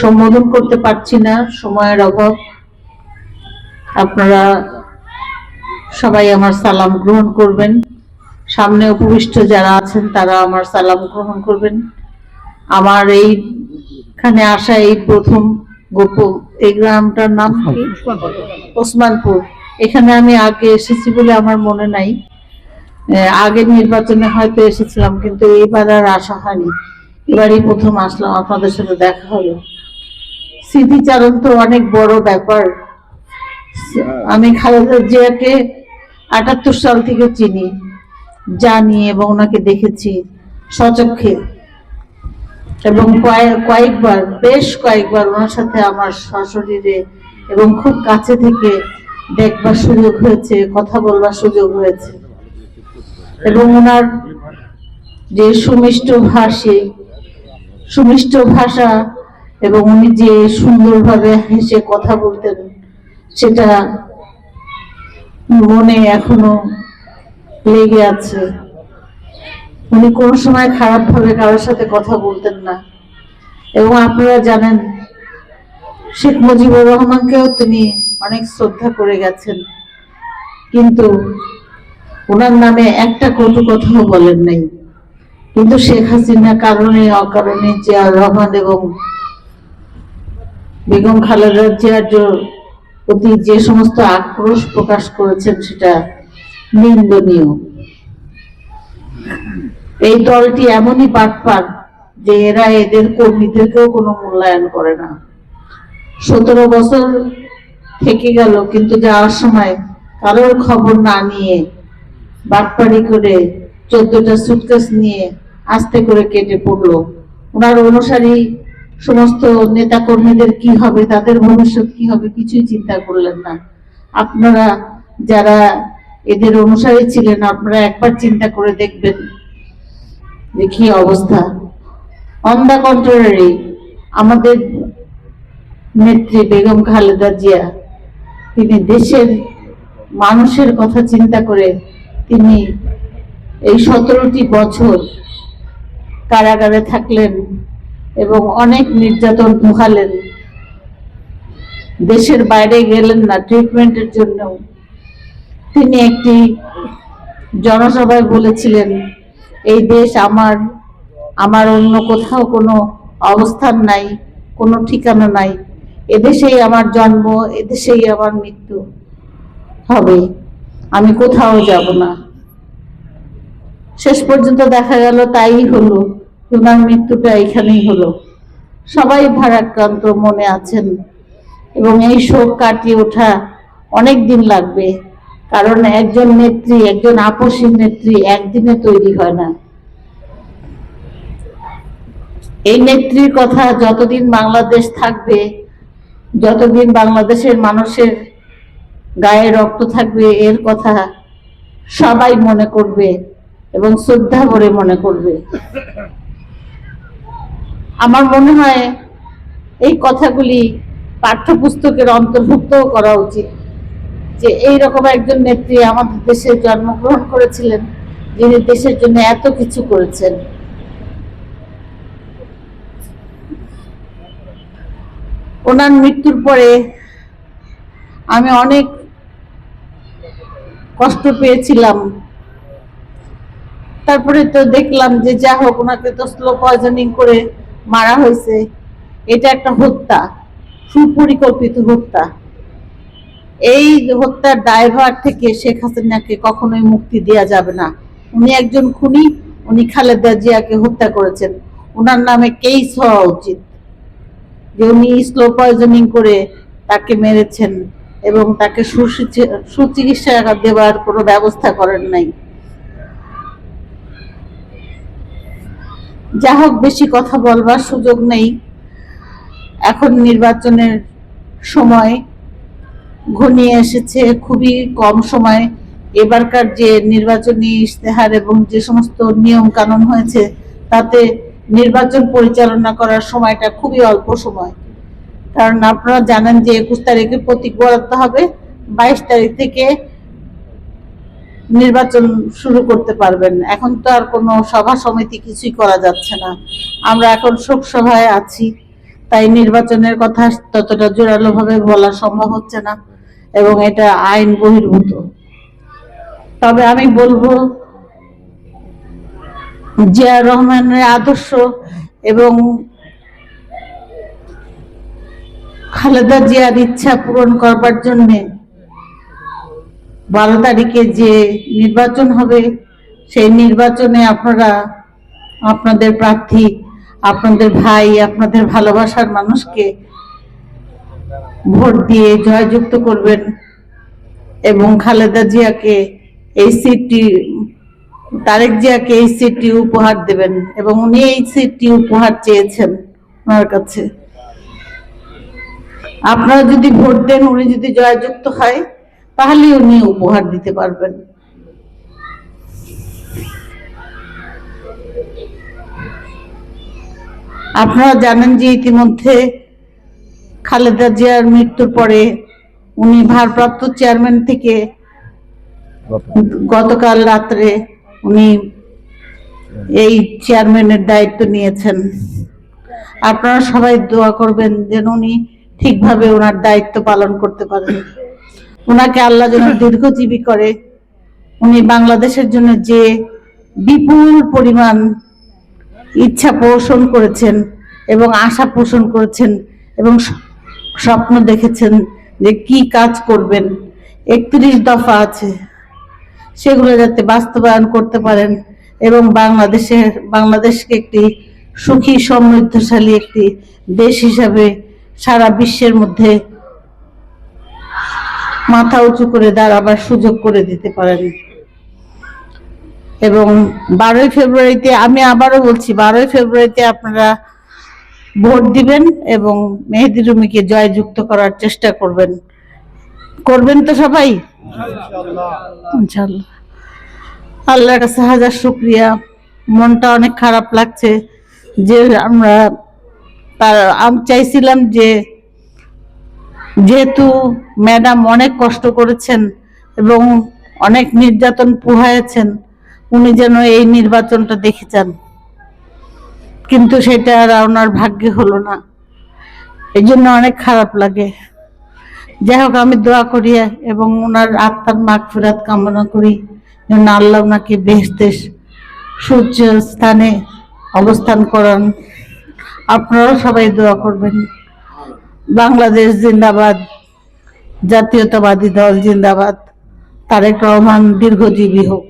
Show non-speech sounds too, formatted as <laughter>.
সম্বোধন করতে পারছি না, সময়ের অভাব। আপনারা সবাই আমার সালাম গ্রহণ করবেন। সামনে উপবিষ্ট যারা আছেন, তারা আমার সালাম গ্রহণ করবেন। আমার এইখানে আসা এই প্রথম গোপ এই গ্রামটার নাম ওসমানপুর। এখানে আমি আগে এসেছি বলে আমার মনে নাই। আগের নির্বাচনে হয়তো এসেছিলাম, কিন্তু এবার আর আসা হয়নি। এবারই প্রথম আসলাম, আপনাদের সাথে দেখা হলো। স্মৃতিচারণ তো অনেক বড় ব্যাপার। আমি খালেদা জিয়াকে আটাত্তর সাল থেকে চিনি, জানি এবং ওনাকে দেখেছি সচক্ষে। এবং কয়েক- কয়েকবার, বেশ কয়েকবার ওনার সাথে আমার সশরীরে এবং খুব কাছে থেকে দেখবার সুযোগ হয়েছে, কথা বলবার সুযোগ হয়েছে। এবং ওনার যে সুমিষ্ট ভাষী সুমিষ্ট ভাষা এবং উনি যে সুন্দরভাবে হেসে কথা বলতেন, সেটা মনে এখনও লেগে আছে। উনি কোনো সময় খারাপ ভাবে কারোর সাথে কথা বলতেন না। এবং আপনারা জানেন, শেখ মুজিবুর রহমানকেও তিনি অনেক শ্রদ্ধা করে গেছেন। কিন্তু ওনার নামে একটা কটু কথাও বলেন নাই। কিন্তু শেখ হাসিনা কারণে, অকারণে জিয়া রহমান এবং বেগম খালেদা জিয়ার প্রতি যে সমস্ত আক্রোশ প্রকাশ করেছেন সেটা নিন্দনীয়। এই দলটি এমনই বাটপার যে এরা এদের কর্মীদেরকেও কোনো মূল্যায়ন করে না। সতেরো বছর থেকে গেল, কিন্তু যাওয়ার সময় কারোর খবর না নিয়ে বাটপাড়ি করে চোদ্দটা সুটকেস নিয়ে আস্তে করে কেটে পড়ল। ওনার অনুসারী সমস্ত নেতা কর্মীদের কি হবে, তাদের ভবিষ্যৎ কি হবে কিছুই চিন্তা করলেন না। আপনারা যারা এদের অনুসারী ছিলেন, আপনারা একবার চিন্তা করে দেখবেন যে অবস্থা। অন দ্য কন্ট্রারি আমাদের নেত্রী বেগম খালেদা জিয়া, তিনি দেশের মানুষের কথা চিন্তা করে তিনি এই সতেরোটি বছর কারাগারে থাকলেন এবং অনেক নির্যাতন পোহালেন। দেশের বাইরে গেলেন না ট্রিটমেন্টের জন্য তিনি একটি জনসভায় বলেছিলেন, এই দেশ আমার আমার অন্য কোথাও কোনো অবস্থান নাই, কোনো ঠিকানা নাই। এদেশেই আমার জন্ম, এদেশেই আমার মৃত্যু হবে। আমি কোথাও যাব না। শেষ পর্যন্ত দেখা গেল তাই হলো। ওনার মৃত্যুটা এখানেই হলো। সবাই ভারাক্রান্ত মনে আছেন এবং এই শোক কাটিয়ে ওঠা অনেক দিন লাগবে। কারণ একজন নেত্রী, একজন আপসী নেত্রী একদিনে তৈরি হয় না। এই নেত্রীর কথা যতদিন বাংলাদেশ থাকবে, যতদিন বাংলাদেশের মানুষের গায়ে রক্ত থাকবে, এর কথা সবাই মনে করবে। এবং শ্রদ্ধা করে মনে করবে। আমার মনে হয় এই কথাগুলি পাঠ্যপুস্তকের অন্তর্ভুক্ত করা উচিত যে এই রকম একজন নেত্রী আমাদের দেশে জন্মগ্রহণ করেছিলেন, যিনি দেশের জন্য এত কিছু করেছেন। ওনার মৃত্যুর পরে আমি অনেক কষ্ট পেয়েছিলাম। তারপরে তো দেখলাম যে যা হোক, ওনাকে তো স্লো পয়জনিং করে মারা হয়েছে। এটা একটা হত্যা, সুপরিকল্পিত হত্যা। এই হত্যার দায়ভার থেকে শেখ হাসিনাকে কখনোই মুক্তি দেওয়া যাবে না। উনি একজন খুনি, উনি খালেদা জিয়াকে হত্যা করেছেন। ওনার নামে কেস হওয়া উচিত। যে উনি স্লো পয়জনিং করে তাকে মেরেছেন এবং তাকে সুচিকি- সুচিকিৎসা দেওয়ার কোনো ব্যবস্থা করেন নাই। যা হোক বেশি কথা বলবার সুযোগ নেই। এখন নির্বাচনের সময় ঘনিয়ে এসেছে খুবই কম সময়। এবারকার যে নির্বাচনী ইশতেহার এবং যে সমস্ত নিয়ম কানুন হয়েছে, তাতে নির্বাচন পরিচালনা করার সময়টা খুবই অল্প সময়। কারণ আপনারা জানেন যে একুশ তারিখে প্রতীক বরাদ্দ হবে, বাইশ তারিখ থেকে নির্বাচন শুরু করতে পারবেন। এখন তো আর কোনো সভা সমিতি কিছুই করা যাচ্ছে না। আমরা এখন শোক সভায় আছি, তাই নির্বাচনের কথা ততটা জোরালো ভাবে বলা সম্ভব হচ্ছে না এবং এটা আইন বহির্ভূত। তবে আমি বলব, জিয়া রহমানের আদর্শ এবং খালেদা জিয়ার ইচ্ছা পূরণ করবার জন্যে বারো তারিখে যে নির্বাচন হবে, সেই নির্বাচনে আপনারা, আপনাদের প্রার্থী, আপনাদের ভাই, আপনাদের ভালোবাসার মানুষকে ভোট দিয়ে জয়যুক্ত করবেন এবং খালেদা জিয়াকে এই সিটটি, তারেক জিয়াকে এই সিটটি উপহার দেবেন এবং উনি এই সিটটি উপহার চেয়েছেন ওনার কাছে। আপনারা যদি ভোট দেন, উনি যদি জয়যুক্ত হয় তাহলে উনি উপহার দিতে পারবেন। আপনারা জানেন যে ইতিমধ্যে খালেদা জিয়ার মৃত্যুর পরে উনি ভারপ্রাপ্ত চেয়ারম্যান থেকে গতকাল রাত্রে উনি এই চেয়ারম্যানের দায়িত্ব নিয়েছেন। আপনারা সবাই দোয়া করবেন যেন উনি ঠিকভাবে ওনার দায়িত্ব পালন করতে পারেন। ওনাকে আল্লাহ যেন <laughs> দীর্ঘজীবী করে। উনি বাংলাদেশের জন্য যে বিপুল পরিমাণ ইচ্ছা পোষণ করেছেন এবং আশা পোষণ করেছেন এবং স্বপ্ন দেখেছেন যে কি কাজ করবেন। একত্রিশ দফা আছে। সেগুলো যাতে বাস্তবায়ন করতে পারেন এবং বাংলাদেশের বাংলাদেশকে একটি সুখী সমৃদ্ধশালী একটি দেশ হিসাবে সারা বিশ্বের মধ্যে মাথা উঁচু করে দাঁড়াবার সুযোগ করে দিতে পারেন। এবং বারোই ফেব্রুয়ারিতে আমি আবারও বলছি বারোই ফেব্রুয়ারিতে আপনারা ভোট দিবেন এবং মেহেদি রুমিকে জয়যুক্ত করার চেষ্টা করবেন। করবেন তো সবাই? ইনশাল্লাহ আল্লাহর কাছে হাজার শুক্রিয়া। মনটা অনেক খারাপ লাগছে যে আমরা তার আমি চাইছিলাম যে যেহেতু ম্যাডাম অনেক কষ্ট করেছেন এবং অনেক নির্যাতন পোহায়েছেন, উনি যেন এই নির্বাচনটা দেখে যান কিন্তু সেটা আর ওনার ভাগ্যে হলো না। এই জন্য অনেক খারাপ লাগে। যাই হোক, আমি দোয়া করি এবং ওনার আত্মার মাগ ফেরাত কামনা করি যেন আল্লাহ ওনাকে বেহেস্তের সূর্য স্থানে অবস্থান করান। আপনারাও সবাই দোয়া করবেন। বাংলাদেশ জিন্দাবাদ জাতীয়তাবাদী দল জিন্দাবাদ। তারেক রহমান দীর্ঘজীবী হোক।